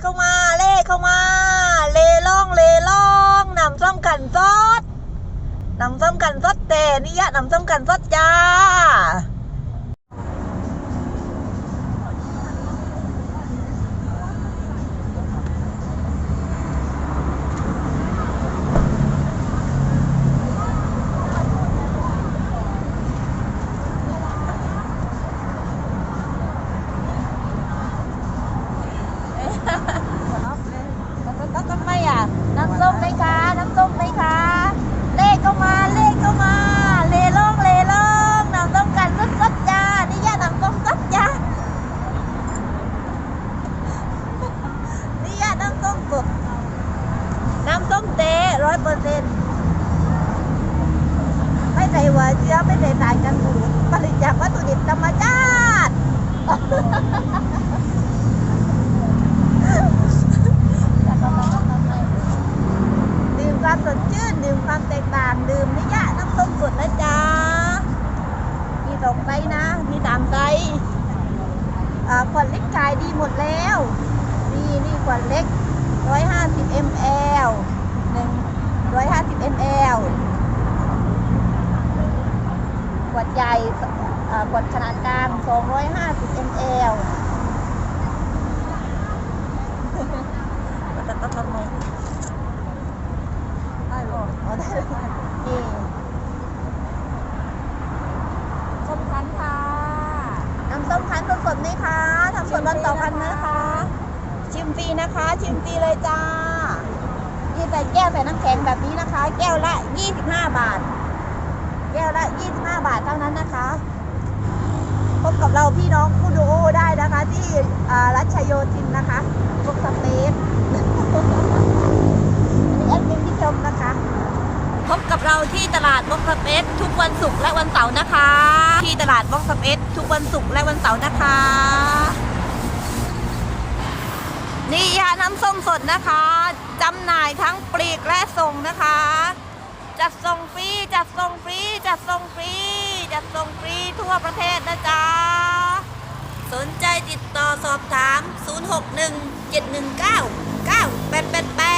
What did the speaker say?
เข้ามา เล่เข้ามา เลล่อง เลล่องนำส้มกันซดนำส้มกันซดแต่นี่ยะนำส้มกันซดจ้า ก็ทำไมอะ น้ำส้มไหมคะ น้ำส้มไหมคะ เลขเข้ามา เลขเข้ามา เลล่อง เลล่อง น้ำส้มกันสดสดจ้า นี่ย่าน้ำส้มสดจ้า นี่ย่าน้ำส้มสด น้ำส้มเต้ร้อยเปอร์เซ็นต์ไม่ใส่หัวเชื้อไม่ใส่สารกันบูดผลิตจากวัตถุดิบธรรมชาติดื่มความสดชื่นดื่มความแตกต่างดื่มนิยะน้ำส้มสดนะจ๊ะมีสองไซนะ มีสามไซอ่าขวดเล็กขายดีหมดแล้ว นี่นี่ขวดเล็ก 150 ml 150 ml ขวดใหญ่อ่าขวดขนาดกลาง 250 ml แล้วก็ทำไมได้หรออ๋อได้เลยนี่ส้มคั้นค่ะ น้ำส้มคั้นสดๆไหมคะทำสดวันต่อวันนะคะ ชิมฟรีนะคะ ชิมฟรีเลยจ้า นี่ใส่แก้วใส่น้ำแข็งแบบนี้นะคะ แก้วละ 25 บาท แก้วละ 25 บาทเท่านั้นนะคะ พบกับเราพี่น้องคู่ดูโอได้นะคะ ที่รัชโยธินนะคะพวกสเปซอันนี้แอดมินที่ชมนะคะ พบกับเราที่ตลาดบ็อกสเปซทุกวันศุกร์และวันเสาร์นะคะ ที่ตลาดบ็อกสเปซทุกวันศุกร์และวันเสาร์นะคะ นี่ยาน้ำ ส้มสดนะคะจำหน่ายทั้งปลีกและส่งนะคะ จัดส่งฟรีจัดส่งฟรีจัดส่งฟรีจัดส่งฟรีทั่วประเทศนะจ๊ะสนใจติดต่อสอบถาม 061 719 9888